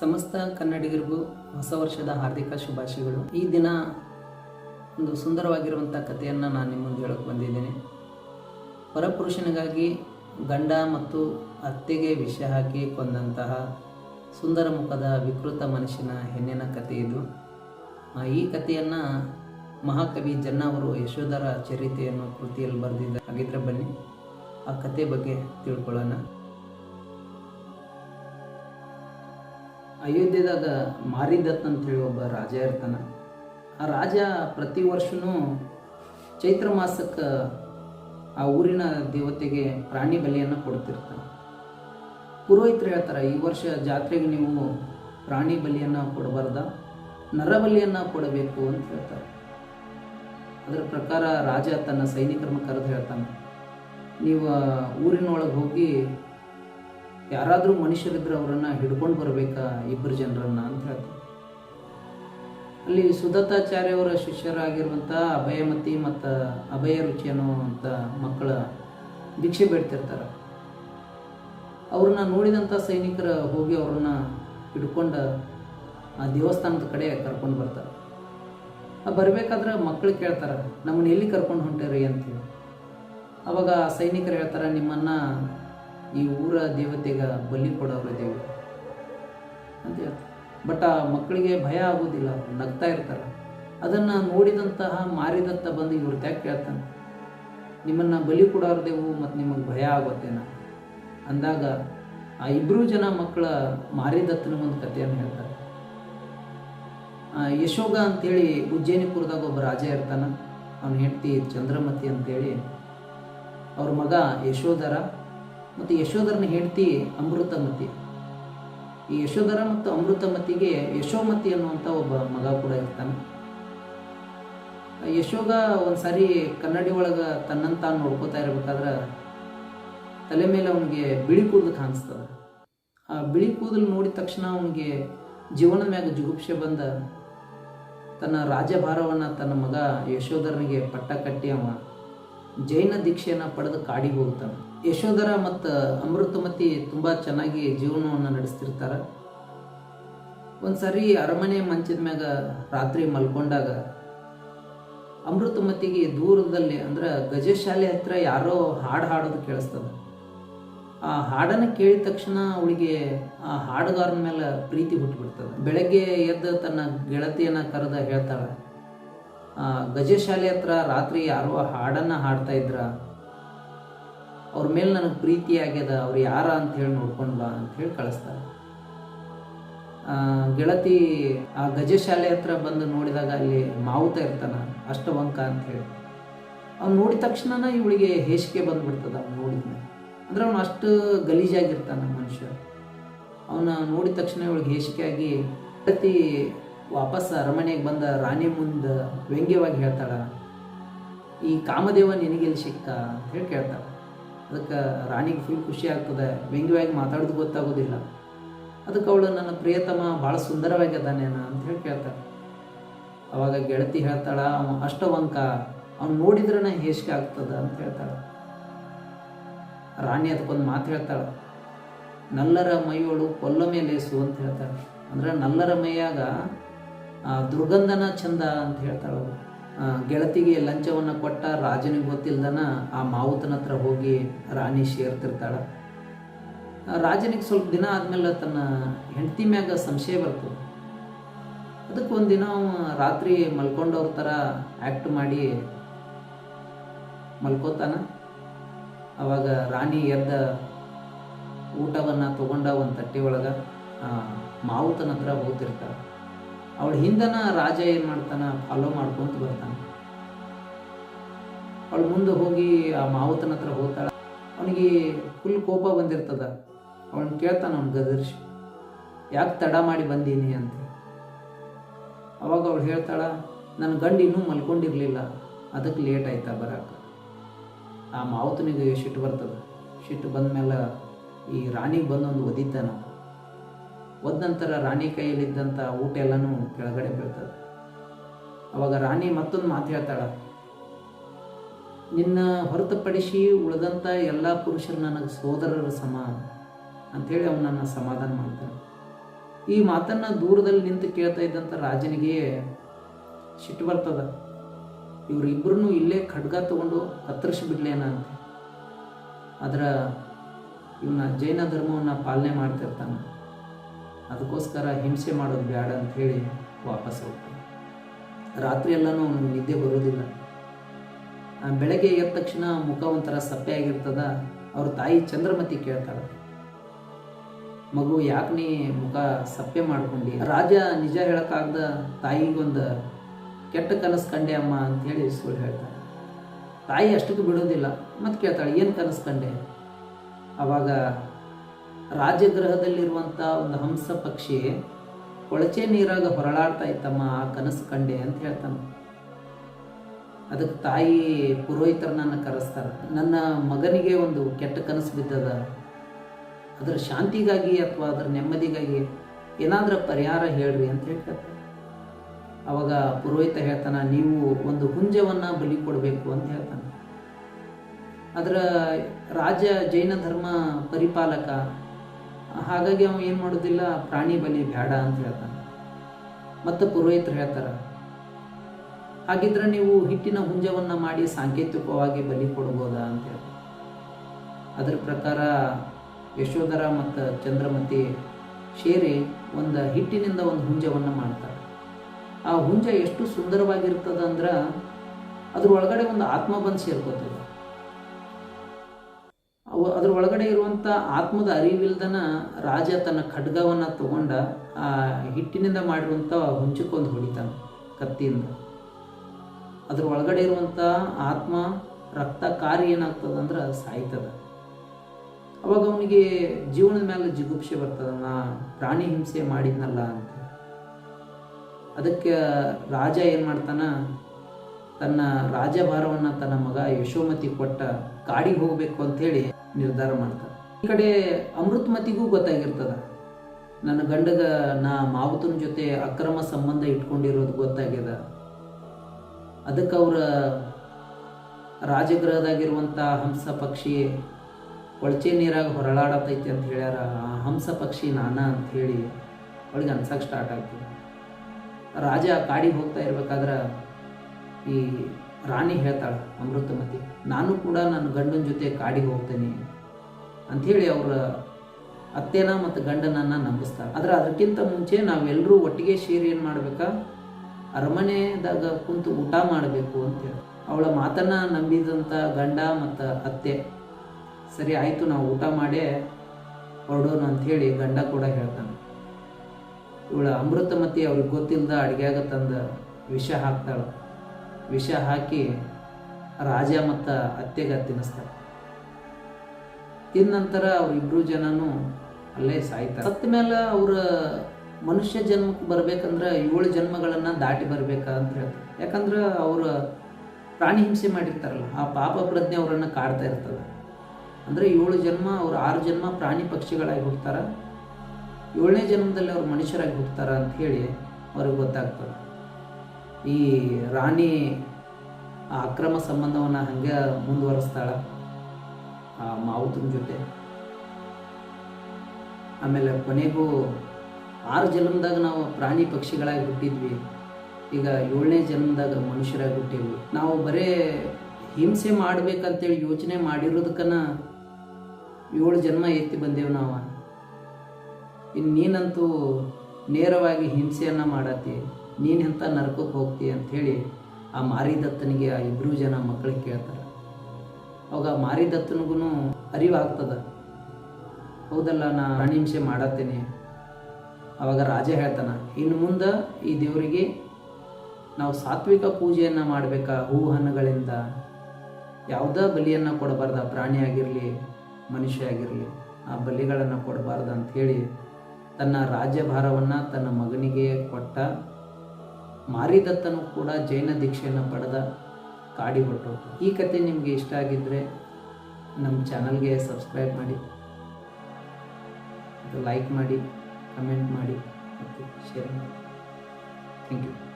ಸಮಸ್ತ ಕನ್ನಡಿಗರಿಗೂ ಹೊಸ ವರ್ಷದ ಹಾರ್ದಿಕ ಶುಭಾಶಯಗಳು. ಈ ದಿನ ಒಂದು ಸುಂದರವಾಗಿರುವಂಥ ಕಥೆಯನ್ನು ನಾನು ನಿಮ್ಮ ಮುಂದೆ ಹೇಳಕ್ಕೆ ಬಂದಿದ್ದೇನೆ. ಪರಪುರುಷನಿಗಾಗಿ ಗಂಡ ಮತ್ತು ಅತ್ತೆಗೆ ವಿಷ ಹಾಕಿ ಕೊಂದಂತಹ ಸುಂದರ ಮುಖದ ವಿಕೃತ ಮನುಷ್ಯನ ಹೆಣ್ಣಿನ ಕಥೆ ಇದು. ಈ ಕಥೆಯನ್ನು ಮಹಾಕವಿ ಜನ್ನ ಅವರು ಯಶೋಧರ ಚರಿತೆಯನ್ನು ಕೃತಿಯಲ್ಲಿ ಬರೆದಿದ್ದ ಹಾಗಿದ್ರೆ ಬನ್ನಿ, ಆ ಕತೆ ಬಗ್ಗೆ ತಿಳ್ಕೊಳ್ಳೋಣ. ಅಯೋಧ್ಯೆದಾಗ ಮಾರಿದತ್ ಅಂತೇಳಿ ಒಬ್ಬ ರಾಜ ಇರ್ತಾನ. ಆ ರಾಜ ಪ್ರತಿ ವರ್ಷವೂ ಚೈತ್ರ ಮಾಸಕ್ಕೆ ಆ ಊರಿನ ದೇವತೆಗೆ ಪ್ರಾಣಿ ಬಲಿಯನ್ನು ಕೊಡ್ತಿರ್ತಾನೆ. ಪುರೋಹಿತರು ಹೇಳ್ತಾರೆ, ಈ ವರ್ಷ ಜಾತ್ರೆಗೆ ನೀವು ಪ್ರಾಣಿ ಬಲಿಯನ್ನು ಕೊಡಬಾರ್ದ ನರಬಲಿಯನ್ನು ಕೊಡಬೇಕು ಅಂತ ಹೇಳ್ತಾರೆ. ಅದರ ಪ್ರಕಾರ ರಾಜ ತನ್ನ ಸೈನಿಕರನ್ನು ಕರೆದು ಹೇಳ್ತಾನೆ, ನೀವು ಊರಿನೊಳಗೆ ಹೋಗಿ ಯಾರಾದರೂ ಮನುಷ್ಯರಿದ್ರೆ ಅವರನ್ನು ಹಿಡ್ಕೊಂಡು ಬರಬೇಕಾ ಇಬ್ಬರು ಜನರನ್ನ ಅಂತ ಹೇಳ್ತಾರೆ. ಅಲ್ಲಿ ಸುದತ್ತಾಚಾರ್ಯವರ ಶಿಷ್ಯರಾಗಿರುವಂಥ ಅಭಯಮತಿ ಮತ್ತು ಅಭಯ ರುಚಿ ಅನ್ನುವಂಥ ಮಕ್ಕಳ ಭಿಕ್ಷೆ ಬೇಡ್ತಿರ್ತಾರೆ. ಅವ್ರನ್ನ ನೋಡಿದಂಥ ಸೈನಿಕರ ಹೋಗಿ ಅವ್ರನ್ನ ಹಿಡ್ಕೊಂಡು ಆ ದೇವಸ್ಥಾನದ ಕಡೆ ಕರ್ಕೊಂಡು ಬರ್ತಾರೆ. ಆ ಬರಬೇಕಾದ್ರೆ ಮಕ್ಕಳು ಕೇಳ್ತಾರೆ, ನಮ್ಮನ್ನ ಎಲ್ಲಿ ಕರ್ಕೊಂಡು ಹೊಂಟಿರಿ? ಅಂತೇಳಿ ಅವಾಗ ಸೈನಿಕರು ಹೇಳ್ತಾರೆ, ನಿಮ್ಮನ್ನ ಈ ಊರ ದೇವತೆಗೆ ಬಲಿ ಕೊಡೋರು ದೇವರು ಅಂತ ಹೇಳ್ತಾರೆ. ಬಟ್ ಆ ಮಕ್ಕಳಿಗೆ ಭಯ ಆಗೋದಿಲ್ಲ ನಗ್ತಾ ಇರ್ತಾರೆ. ಅದನ್ನು ನೋಡಿದಂತಹ ಮಾರಿದತ್ತ ಬಂದು ಇವ್ರ ತ್ಯಾಗ ಕೇಳ್ತಾನೆ? ನಿಮ್ಮನ್ನು ಬಲಿ ಕೊಡೋರ್ದೇವು ಮತ್ತು ನಿಮಗೆ ಭಯ ಆಗುತ್ತೇನ? ಅಂದಾಗ ಆ ಇಬ್ಬರೂ ಜನ ಮಕ್ಕಳ ಮಾರಿದತ್ತನ ಒಂದು ಕಥೆಯನ್ನು ಹೇಳ್ತಾರೆ. ಯಶೋಗ ಅಂತೇಳಿ ಉಜ್ಜಯಿನಿಪುರದಾಗ ಒಬ್ಬ ರಾಜ ಇರ್ತಾನೆ. ಅವನ ಹೆಂಡತಿ ಚಂದ್ರಮತಿ ಅಂತೇಳಿ. ಅವ್ರ ಮಗ ಯಶೋಧರ. ಮತ್ತು ಯಶೋಧರನ ಹೆಂಡತಿ ಅಮೃತಮತಿ. ಈ ಯಶೋಧರ ಮತ್ತು ಅಮೃತಮತಿಗೆ ಯಶೋಮತಿ ಅನ್ನುವಂಥ ಒಬ್ಬ ಮಗ ಕೂಡ ಇರ್ತಾನೆ. ಯಶೋಗ ಒಂದ್ಸಾರಿ ಕನ್ನಡಿ ಒಳಗೆ ತನ್ನಂತ ತಾನು ನೋಡ್ಕೋತಾ ಇರ್ಬೇಕಾದ್ರೆ ತಲೆ ಮೇಲೆ ಅವನಿಗೆ ಬಿಳಿ ಕೂದಲು ಕಾಣಿಸ್ತದ. ಆ ಬಿಳಿ ಕೂದಲು ನೋಡಿದ ತಕ್ಷಣ ಅವನಿಗೆ ಜೀವನದ ಮ್ಯಾಗ ಜುಗುಪ್ಸೆ ಬಂದ ತನ್ನ ರಾಜಭಾರವನ್ನು ತನ್ನ ಮಗ ಯಶೋಧರನಿಗೆ ಪಟ್ಟ ಕಟ್ಟಿ ಅವ. ಜೈನ ದೀಕ್ಷೆಯನ್ನು ಪಡೆದು ಕಾಡಿಗೆ ಹೋಗ್ತಾನೆ ಯಶೋಧರ ಮತ್ತು ಅಮೃತಮತಿ ತುಂಬ ಚೆನ್ನಾಗಿ ಜೀವನವನ್ನು ನಡೆಸ್ತಿರ್ತಾರೆ. ಒಂದ್ಸರಿ ಅರಮನೆ ಮಂಚದ ಮ್ಯಾಗ ರಾತ್ರಿ ಮಲ್ಕೊಂಡಾಗ ಅಮೃತಮತಿಗೆ ದೂರದಲ್ಲಿ ಅಂದ್ರೆ ಗಜಶಾಲೆ ಹತ್ರ ಯಾರೋ ಹಾಡು ಹಾಡೋದು ಕೇಳಿಸ್ತದ. ಆ ಹಾಡನ್ನು ಕೇಳಿದ ತಕ್ಷಣ ಅವಳಿಗೆ ಆ ಹಾಡುಗಾರನ ಮೇಲೆ ಪ್ರೀತಿ ಹುಟ್ಟುಬಿಡ್ತದೆ ಬೆಳಗ್ಗೆ ಎದ್ದು ತನ್ನ ಗೆಳತಿಯನ್ನು ಕರೆದ ಹೇಳ್ತಾಳೆ ಗಜಶಾಲೆ ಹತ್ರ ರಾತ್ರಿ ಯಾರೋ ಹಾಡನ್ನು ಹಾಡ್ತಾ ಇದ್ರ. ಅವ್ರ ಮೇಲೆ ನನಗೆ ಪ್ರೀತಿ ಆಗ್ಯದ, ಅವ್ರು ಯಾರ ಅಂತ ಹೇಳಿ ನೋಡ್ಕೊಂಡು ಬಾ ಅಂತ ಹೇಳಿ ಕಳಿಸ್ತಾರೆ. ಗೆಳತಿ ಆ ಗಜಶಾಲೆ ಹತ್ರ ಬಂದು ನೋಡಿದಾಗ ಅಲ್ಲಿ ಮಾವುತ ಇರ್ತಾನ, ಅಷ್ಟವಂಕ ಅಂತ ಹೇಳಿ. ಅವ್ನು ನೋಡಿದ ತಕ್ಷಣ ಇವಳಿಗೆ ಹೇಸಿಗೆ ಬಂದ್ಬಿಡ್ತದ ಅವ್ನು ನೋಡಿದ್ನ ಅಂದ್ರೆ ಅವನು ಅಷ್ಟು ಗಲೀಜಾಗಿರ್ತಾನ ಮನುಷ್ಯ. ಅವನ ನೋಡಿದ ತಕ್ಷಣ ಇವಳಿಗೆ ಹೇಸಿಗೆ ಆಗಿ, ಗೆಳತಿ ವಾಪಸ್ ಅರಮನೆಗೆ ಬಂದ ರಾಣಿ ಮುಂದೆ ವ್ಯಂಗ್ಯವಾಗಿ ಹೇಳ್ತಾಳ, ಈ ಕಾಮದೇವ ನಿನಗೆಲ್ಲಿ ಸಿಕ್ಕ ಅಂತ ಹೇಳಿ ಕೇಳ್ತಾಳೆ. ಅದಕ್ಕೆ ರಾಣಿಗೆ ಫುಲ್ ಖುಷಿ ಆಗ್ತದೆ, ವ್ಯಂಗ್ಯವಾಗಿ ಮಾತಾಡೋದು ಗೊತ್ತಾಗೋದಿಲ್ಲ. ಅದಕ್ಕೆ ಅವಳು, ನನ್ನ ಪ್ರಿಯತಮ ಭಾಳ ಸುಂದರವಾಗಿದ್ದಾನೇನ ಅಂತ ಹೇಳಿ ಕೇಳ್ತಾಳೆ. ಅವಾಗ ಗೆಳತಿ ಹೇಳ್ತಾಳ, ಅವ ಅಷ್ಟವಂಕ, ಅವ್ನು ನೋಡಿದ್ರನ ಹೇಸಿಗೆ ಆಗ್ತದ ಅಂತ ಹೇಳ್ತಾಳೆ. ರಾಣಿ ಅದಕ್ಕೊಂದು ಮಾತು ಹೇಳ್ತಾಳೆ, ನಲ್ಲರ ಮೈಯೊಳು ಮೇಲೆ ಲೇಸು ಅಂತ ಹೇಳ್ತಾಳೆ. ಅಂದ್ರೆ ನಲ್ಲರ ಮೈಯಾಗ ದುರ್ಗಂಧನ ಚಂದ ಅಂತ ಹೇಳ್ತಾಳೆ ಗೆಳತಿಗೆ ಲಂಚವನ್ನು ಕೊಟ್ಟ ರಾಜನಿಗೆ ಗೊತ್ತಿಲ್ದನ ಆ ಮಾವುತನ ಹತ್ರ ಹೋಗಿ ರಾಣಿ ಸೇರ್ತಿರ್ತಾಳೆ. ರಾಜನಿಗೆ ಸ್ವಲ್ಪ ದಿನ ಆದ್ಮೇಲೆ ತನ್ನ ಹೆಂಡತಿ ಮ್ಯಾಗ ಸಂಶಯ ಬರ್ತದೆ. ಅದಕ್ಕೆ ಒಂದಿನ ರಾತ್ರಿ ಮಲ್ಕೊಂಡವ್ರ ಥರ ಆ್ಯಕ್ಟ್ ಮಾಡಿ ಮಲ್ಕೋತಾನ. ಅವಾಗ ರಾಣಿ ಎದ್ದ ಊಟವನ್ನು ತಗೊಂಡ ಒಂದು ತಟ್ಟೆ ಒಳಗೆ ಮಾವುತನ ಹತ್ರ ಹೋಗ್ತಿರ್ತಾಳೆ. ಅವಳ ಹಿಂದನ ರಾಜ ಏನು ಮಾಡ್ತಾನೆ? ಫಾಲೋ ಮಾಡ್ಕೊಂತ ಬರ್ತಾನೆ. ಅವಳು ಮುಂದೆ ಹೋಗಿ ಆ ಮಾವುತನ ಹತ್ರ ಹೋಗ್ತಾಳೆ. ಅವನಿಗೆ ಫುಲ್ ಕೋಪ ಬಂದಿರ್ತದ. ಅವನು ಕೇಳ್ತಾನ ಅವ್ನು ಗದರ್ಶಿ, ಯಾಕೆ ತಡ ಮಾಡಿ ಬಂದೀನಿ ಅಂತ. ಅವಾಗ ಅವಳು ಹೇಳ್ತಾಳ ನನ್ನ ಗಂಡು ಇನ್ನೂ ಮಲ್ಕೊಂಡಿರಲಿಲ್ಲ ಅದಕ್ಕೆ ಲೇಟ್ ಆಯ್ತಾ ಬರಕ್ಕೆ ಆ ಮಾವುತನಿಗೆ ಸಿಟ್ಟು ಬರ್ತದೆ. ಸಿಟ್ಟು ಬಂದಮೇಲೆ ಈ ರಾಣಿಗೆ ಬಂದೊಂದು ಒದಿತಾನ. ಒದ್ದ ನಂತರ ರಾಣಿ ಕೈಯಲ್ಲಿದ್ದಂಥ ಊಟ ಎಲ್ಲನೂ ಕೆಳಗಡೆ ಬೀಳ್ತದೆ. ಅವಾಗ ರಾಣಿ ಮತ್ತೊಂದು ಮಾತು ಹೇಳ್ತಾಳ, ನಿನ್ನ ಹೊರತುಪಡಿಸಿ ಉಳಿದಂಥ ಎಲ್ಲ ಪುರುಷರು ನನಗೆ ಸೋದರರ ಸಮ ಅಂಥೇಳಿ ಅವನನ್ನು ಸಮಾಧಾನ ಮಾಡ್ತಾನೆ. ಈ ಮಾತನ್ನು ದೂರದಲ್ಲಿ ನಿಂತು ಕೇಳ್ತಾ ಇದ್ದಂಥ ರಾಜನಿಗೆ ಸಿಟ್ಟು ಬರ್ತದ ಇವರಿಬ್ಬರನ್ನು ಇಲ್ಲೇ ಖಡ್ಗ ತಗೊಂಡು ಕತ್ತರಿಸಿ ಬಿಡ್ಲೇನ ಅಂತ. ಆದ್ರೆ ಇವನ ಜೈನ ಧರ್ಮವನ್ನು ಪಾಲನೆ ಮಾಡ್ತಿರ್ತಾನೆ. ಅದಕ್ಕೋಸ್ಕರ ಹಿಂಸೆ ಮಾಡೋದು ಬೇಡ ಅಂತ ಹೇಳಿ ವಾಪಸ್ ಹೋಗ್ತಾನೆ. ರಾತ್ರಿ ಎಲ್ಲನೂ ಅವನು ನಿದ್ದೆ ಬರೋದಿಲ್ಲ. ಆ ಬೆಳಗ್ಗೆ ಎದ್ದ ತಕ್ಷಣ ಮುಖ ಒಂಥರ ಸಪ್ಪೆ ಆಗಿರ್ತದ. ಅವ್ರ ತಾಯಿ ಚಂದ್ರಮತಿ ಕೇಳ್ತಾಳೆ. ಮಗು, ಯಾಕೆ ನೀ ಮುಖ ಸಪ್ಪೆ ಮಾಡ್ಕೊಂಡು? ರಾಜ ನಿಜ ಹೇಳಕ್ಕಾಗ್ದ ತಾಯಿಗೊಂದು, ಕೆಟ್ಟ ಕನಸು ಕಂಡೆ ಅಮ್ಮ ಅಂತ ಹೇಳಿ ಸುಳ್ಳು ಹೇಳ್ತಾಳೆ. ತಾಯಿ ಅಷ್ಟಕ್ಕೆ ಬಿಡೋದಿಲ್ಲ ಮತ್ತೆ ಕೇಳ್ತಾಳೆ, ಏನು ಕನಸು ಕಂಡೆ? ಅವಾಗ ರಾಜಗೃಹದಲ್ಲಿರುವಂಥ ಒಂದು ಹಂಸ ಪಕ್ಷಿ ಕೊಳಚೆ ನೀರಾಗ ಹೊರಳಾಡ್ತಾ ಇತ್ತಮ್ಮ ಆ ಕನಸು ಕಂಡೆ ಅಂತ ಹೇಳ್ತಾನೆ. ಅದಕ್ಕೆ ತಾಯಿ ಪುರೋಹಿತರನ್ನ ಕರೆಸ್ತಾರೆ, ನನ್ನ ಮಗನಿಗೆ ಒಂದು ಕೆಟ್ಟ ಕನಸು ಬಿದ್ದದ, ಅದರ ಶಾಂತಿಗಾಗಿ ಅಥವಾ ಅದರ ನೆಮ್ಮದಿಗಾಗಿ ಏನಾದರೂ ಪರಿಹಾರ ಹೇಳ್ರಿ ಅಂತ ಹೇಳ್ತಾರೆ ಅವಾಗ ಪುರೋಹಿತ ಹೇಳ್ತಾನ, ನೀವು ಒಂದು ಹುಂಜವನ್ನು ಬಲಿ ಕೊಡಬೇಕು ಅಂತ ಹೇಳ್ತಾನೆ. ಅದರ ರಾಜ ಜೈನ ಧರ್ಮ ಪರಿಪಾಲಕ ಹಾಗಾಗಿ ಅವ ಏನು ಮಾಡೋದಿಲ್ಲ, ಪ್ರಾಣಿ ಬಲಿ ಬೇಡ ಅಂತ ಹೇಳ್ತಾನೆ. ಮತ್ತು ಪುರೋಹಿತರು ಹೇಳ್ತಾರೆ, ಹಾಗಿದ್ರೆ ನೀವು ಹಿಟ್ಟಿನ ಹುಂಜವನ್ನು ಮಾಡಿ ಸಾಂಕೇತಿಕವಾಗಿ ಬಲಿ ಕೊಡ್ಬೋದಾ? ಅಂತ ಹೇಳಿ ಅದರ ಪ್ರಕಾರ ಯಶೋಧರ ಮತ್ತು ಚಂದ್ರಮತಿ ಸೇರಿ ಒಂದು ಹಿಟ್ಟಿನಿಂದ ಒಂದು ಹುಂಜವನ್ನು ಮಾಡ್ತಾರೆ. ಆ ಹುಂಜ ಎಷ್ಟು ಸುಂದರವಾಗಿರ್ತದ ಅಂದ್ರೆ ಅದ್ರ ಒಳಗಡೆ ಒಂದು ಆತ್ಮ ಬಂದು ಸೇರ್ಕೋತದೆ. ಅದ್ರ ಒಳಗಡೆ ಇರುವಂಥ ಆತ್ಮದ ಅರಿವಿಲ್ದನ ರಾಜ ತನ್ನ ಖಡ್ಗವನ್ನು ತಗೊಂಡ, ಆ ಹಿಟ್ಟಿನಿಂದ ಮಾಡಿರುವಂಥ ಹುಂಚಕ್ಕೊಂದು ಹೊಡಿತಾನೆ ಕತ್ತಿಯಿಂದ. ಅದ್ರ ಒಳಗಡೆ ಇರುವಂಥ ಆತ್ಮ ರಕ್ತ ಕಾರಿ ಏನಾಗ್ತದ ಅಂದ್ರೆ ಸಾಯ್ತದ. ಅವಾಗ ಅವನಿಗೆ ಜೀವನದ ಮೇಲೆ ಜಿಗುಪ್ಸೆ ಬರ್ತದ, ನಾ ಪ್ರಾಣಿ ಹಿಂಸೆ ಮಾಡಿದ್ನಲ್ಲ ಅಂತ. ಅದಕ್ಕೆ ರಾಜ ಏನು ಮಾಡ್ತಾನ, ತನ್ನ ರಾಜಭಾರವನ್ನು ತನ್ನ ಮಗ ಯಶೋಮತಿ ಕೊಟ್ಟ ಕಾಡಿಗೆ ಹೋಗಬೇಕು ಅಂತೇಳಿ ನಿರ್ಧಾರ ಮಾಡ್ತಾರೆ. ಈ ಕಡೆ ಅಮೃತಮತಿಗೂ ಗೊತ್ತಾಗಿರ್ತದ. ನನ್ನ ಗಂಡಗ ನಾ ಮಾವುತನ ಜೊತೆ ಅಕ್ರಮ ಸಂಬಂಧ ಇಟ್ಕೊಂಡಿರೋದು ಗೊತ್ತಾಗ್ಯದ. ಅದಕ್ಕೆ ಅವರ ರಾಜಗೃಹದಾಗಿರುವಂಥ ಹಂಸ ಪಕ್ಷಿ ಕೊಳಚೆ ನೀರಾಗ ಹೊರಳಾಡತೈತಿ ಅಂತ ಹೇಳ್ಯಾರ. ಆ ಹಂಸ ಪಕ್ಷಿ ನಾನ ಅಂತ ಹೇಳಿ ಅವಳಿಗೆ ಅನ್ಸಕ್ಕೆ ಸ್ಟಾರ್ಟ್ ಆಗ್ತದೆ. ರಾಜ ಕಾಡಿಗೆ ಹೋಗ್ತಾ ಇರ್ಬೇಕಾದ್ರೆ ಈ ರಾಣಿ ಹೇಳ್ತಾಳೆ, ಅಮೃತಮತಿ, ನಾನು ಕೂಡ ನನ್ನ ಗಂಡನ ಜೊತೆ ಕಾಡಿಗೆ ಹೋಗ್ತೇನೆ ಅಂಥೇಳಿ ಅವರ ಅತ್ತೆನ ಮತ್ತು ಗಂಡನನ್ನು ನಂಬಿಸ್ತಾರೆ ಆದರೆ ಅದಕ್ಕಿಂತ ಮುಂಚೆ ನಾವೆಲ್ಲರೂ ಒಟ್ಟಿಗೆ ಸೇರಿ ಏನು ಮಾಡಬೇಕಾ? ಅರಮನೆದಾಗ ಕುಂತು ಊಟ ಮಾಡಬೇಕು ಅಂತೇಳಿ ಅವಳ ಮಾತನ್ನು ನಂಬಿದಂಥ ಗಂಡ ಮತ್ತು ಅತ್ತೆ, ಸರಿ ಆಯಿತು, ನಾವು ಊಟ ಮಾಡೇ ಹೊರಡೋಣ ಅಂಥೇಳಿ ಗಂಡ ಕೂಡ ಹೇಳ್ತಾನೆ. ಇವಳ ಅಮೃತಮತಿ ಅವ್ರಿಗೆ ಗೊತ್ತಿಲ್ಲದ ಅಡುಗೆಯಾಗ ತಂದ ವಿಷ ಹಾಕ್ತಾಳೆ. ವಿಷ ಹಾಕಿ ರಾಜ ಮತ್ತು ಅತ್ತೆಗೆ ತಿನ್ನಿಸ್ತಾರೆ. ತಿನ್ನಂತರ ನಂತರ ಅವರಿಬ್ಬರು ಜನನು ಅಲ್ಲೇ ಸಾಯ್ತಾರೆ. ಸತ್ತ ಮೇಲೆ ಅವರ ಮನುಷ್ಯ ಜನ್ಮಕ್ಕೆ ಬರ್ಬೇಕಂದ್ರೆ ಏಳು ಜನ್ಮಗಳನ್ನು ದಾಟಿ ಬರ್ಬೇಕ ಅಂತ ಹೇಳ್ತಾರೆ. ಯಾಕಂದ್ರೆ ಅವರು ಪ್ರಾಣಿ ಹಿಂಸೆ ಮಾಡಿರ್ತಾರಲ್ಲ, ಆ ಪಾಪ ಪ್ರಜ್ಞೆ ಅವರನ್ನು ಕಾಡ್ತಾ ಇರ್ತದೆ. ಅಂದರೆ ಏಳು ಜನ್ಮ, ಅವ್ರು ಆರು ಜನ್ಮ ಪ್ರಾಣಿ ಪಕ್ಷಿಗಳಾಗಿ ಹೋಗ್ತಾರ. ಏಳನೇ ಜನ್ಮದಲ್ಲಿ ಅವ್ರು ಮನುಷ್ಯರಾಗಿ ಅಂತ ಹೇಳಿ ಅವ್ರಿಗೆ ಗೊತ್ತಾಗ್ತದೆ. ಈ ರಾಣಿ ಆ ಅಕ್ರಮ ಸಂಬಂಧವನ್ನು ಹಂಗೆ ಮುಂದುವರೆಸ್ತಾಳ ಆ ಮಾವುತನ ಜೊತೆ. ಆಮೇಲೆ ಕೊನೆಗೂ ಆರು ಜನ್ಮದಾಗ ನಾವು ಪ್ರಾಣಿ ಪಕ್ಷಿಗಳಾಗಿ ಹುಟ್ಟಿದ್ವಿ. ಈಗ ಏಳನೇ ಜನ್ಮದಾಗ ಮನುಷ್ಯರಾಗಿ ಹುಟ್ಟಿದ್ವಿ. ನಾವು ಬರೇ ಹಿಂಸೆ ಮಾಡ್ಬೇಕಂತೇಳಿ ಯೋಚನೆ ಮಾಡಿರೋದಕ್ಕನ ಏಳು ಜನ್ಮ ಎತ್ತಿ ಬಂದೇವು ನಾವು. ಇನ್ನು ನೀನಂತೂ ನೇರವಾಗಿ ಹಿಂಸೆಯನ್ನು ಮಾಡತ್ತಿ. ನೀನು ಎಂಥ ನರಕಕ್ಕೆ ಹೋಗ್ತಿ ಅಂಥೇಳಿ ಆ ಮಾರಿದತ್ತನಿಗೆ ಆ ಇಬ್ಬರು ಜನ ಮಕ್ಕಳು ಕೇಳ್ತಾರೆ. ಅವಾಗ ಆ ಮಾರಿದತ್ತನಿಗೂ ಅರಿವಾಗ್ತದ ಹೌದಲ್ಲ, ನಾ ಅಣಿಂಸೆ ಮಾಡತ್ತೇನೆ. ಅವಾಗ ರಾಜ ಹೇಳ್ತಾನೆ, ಇನ್ನು ಮುಂದೆ ಈ ದೇವರಿಗೆ ನಾವು ಸಾತ್ವಿಕ ಪೂಜೆಯನ್ನು ಮಾಡಬೇಕಾ? ಹೂ ಹಣ್ಣುಗಳಿಂದ ಯಾವುದೇ ಬಲಿಯನ್ನು ಕೊಡಬಾರ್ದ? ಪ್ರಾಣಿ ಆಗಿರಲಿ, ಮನುಷ್ಯ ಆಗಿರಲಿ, ಆ ಬಲಿಗಳನ್ನು ಕೊಡಬಾರ್ದು ಅಂಥೇಳಿ ತನ್ನ ರಾಜ್ಯಭಾರವನ್ನು ತನ್ನ ಮಗನಿಗೆ ಕೊಟ್ಟ ಮಾರಿದತ್ತನು ಕೂಡ ಜೈನ ದೀಕ್ಷೆಯನ್ನು ಪಡೆದ ಕಾಡಿ ಹೊಟ್ಟು ಈ ಕತೆ ನಿಮಗೆ ಇಷ್ಟ ಆಗಿದ್ದರೆ ನಮ್ಮ ಚಾನಲ್ಗೆ ಸಬ್ಸ್ಕ್ರೈಬ್ ಮಾಡಿ. ಲೈಕ್ ಮಾಡಿ, ಕಮೆಂಟ್ ಮಾಡಿ ಮತ್ತು ಶೇರ್ ಮಾಡಿ. Thank you.